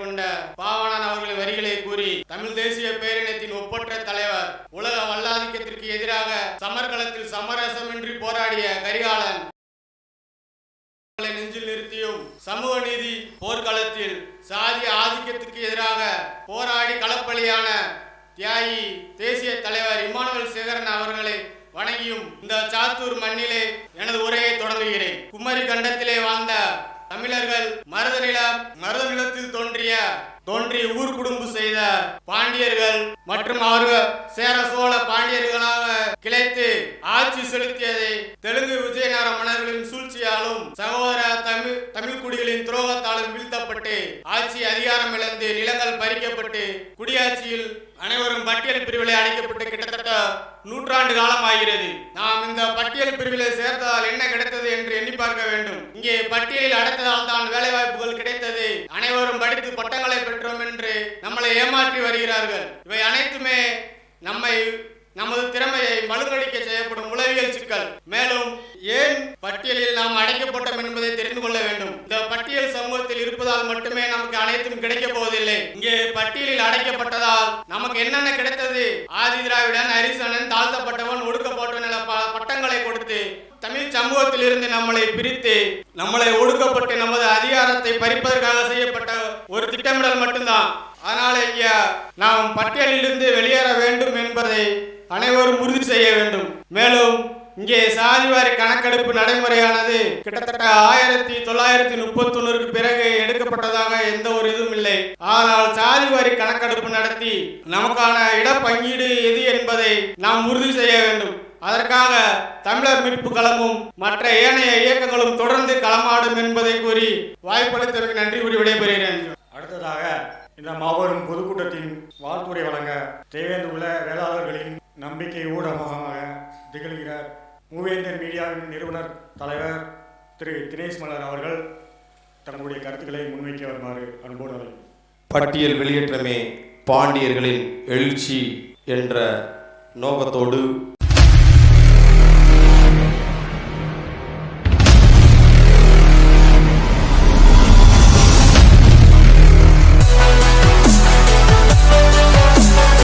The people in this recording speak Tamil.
கொண்ட பாவாணன் அவர்களின் வரிகளை கூறி தமிழ் தேசிய பேரினத்தின் ஒப்பற்ற தலைவர் உலக வல்லாதிக்கத்திற்கு எதிராக சமர்களத்தில் சமரசமின்றி போராடிய கரிகாலன் நெஞ்சில் நிறுத்தியும் சமூக நீதி போர்க்களத்தில் சாதிய ஆதிக்கத்திற்கு எதிராக போராடி களப்பலியான தியாகி தேசிய தலைவர் இமானுவல் சேகரன் அவர்களை வணங்கியும் இந்த சாத்தூர் மண்ணிலே எனது உரையை தொடங்குகிறேன். குமரி கண்டத்திலே வாழ்ந்த தமிழர்கள் மருத நிலம் மருத நிலத்தில் தோன்றிய தோன்றி ஊர் குடும்பு செய்த பாண்டியர்கள் மற்றும் அவர்கள் சேர சோழ பாண்டியர்களாக கிளைத்து ஆட்சி செலுத்தியதை தெலுங்கு விஜயநகர மன்னர்களின் சூழ்ச்சியாலும் சகோதர தமிழ் தமிழ் குடிகளின் துரோகத்தாலும் வீழ்த்தப்பட்டு ஆட்சி அதிகாரம் இழந்து நிலங்கள் பறிக்கப்பட்டு குடியாட்சியில் அனைவரும் பட்டியல் பிரிவிலே அடைக்கப்பட்டு கிட்டத்தட்ட நூற்றாண்டு காலம் ஆகிறது நாம் இந்த பட்டியல் பிரிவு பார்க்க வேண்டும். இங்கே பட்டியலில் அடைத்ததால் தான் வேலை வாய்ப்புகள் கிடைத்தது. அனைவரும் படித்து பட்டங்களை பெற்றோம் என்று நம்மளை ஏமாற்றி வருகிறார்கள். இவை அனைத்துமே நம்மை நமது திறமையை மழுங்கடிக்க செய்யப்படும் உளவியல் சிக்கல். மேலும் ஏன் பட்டியலில் நாம் அடைக்கப்பட்டோம் என்பதை தெரிந்து கொள்ள வேண்டும். இந்த பட்டியல் சமூகத்தில் இருப்பதால் மட்டுமே நமக்கு அனைத்தும் கிடைக்க போவதில்லை. இங்கே பட்டியலில் அடைக்கப்பட்டதால் நமக்கு என்னென்ன கிடைத்தது? ஆதி திராவிடன் ஹரிசனன் தாழ்த்தப்பட்டவர் தமிழ் சமூகத்தில் இருந்து நம்மளை பிரித்து நம்மளை ஒடுக்கப்பட்டு நமது அதிகாரத்தை பறிப்பதற்காக செய்யப்பட்ட ஒரு திட்டமிடல் மட்டும்தான். அதனால ஐயா நாம் பட்டியலிலிருந்து வெளியேற வேண்டும் என்பதை அனைவரும் உறுதி செய்ய வேண்டும். மேலும் இங்கே சாதிவாரி கணக்கெடுப்பு நடைமுறையானது கிட்டத்தட்ட ஆயிரத்தி தொள்ளாயிரத்தி முப்பத்தி ஒன்னுக்கு பிறகு எடுக்கப்பட்டதாக எந்த ஒரு இதுவும் இல்லை. ஆனால் சாதிவாரி கணக்கெடுப்பு நடத்தி நமக்கான இடப்பங்கீடு எது என்பதை நாம் உறுதி செய்ய வேண்டும். அதற்காக தமிழர் மீட்பு களமும் மற்ற ஏனைய இயக்கங்களும் தொடர்ந்து களமாடும் என்பதை கூறி வாய்ப்பளித்ததற்கு நன்றி கூறி விடைபெறுகிறேன். அடுத்ததாக இந்த மாபெரும் பொதுக்கூட்டத்தின் வாழ்த்துரை வழங்க தேவேந்துள்ள வேளாளர்களின் நம்பிக்கை ஊடகமாக திகழ்கிற மூவேந்தர் மீடியாவின் நிறுவனர் தலைவர் திரு தினேஷ் மலர் அவர்கள் தங்களுடைய கருத்துக்களை முன்வைக்க வருமாறு அன்போடு பட்டியல் வெளியேற்றமே பாண்டியர்களின் எழுச்சி என்ற நோக்கத்தோடு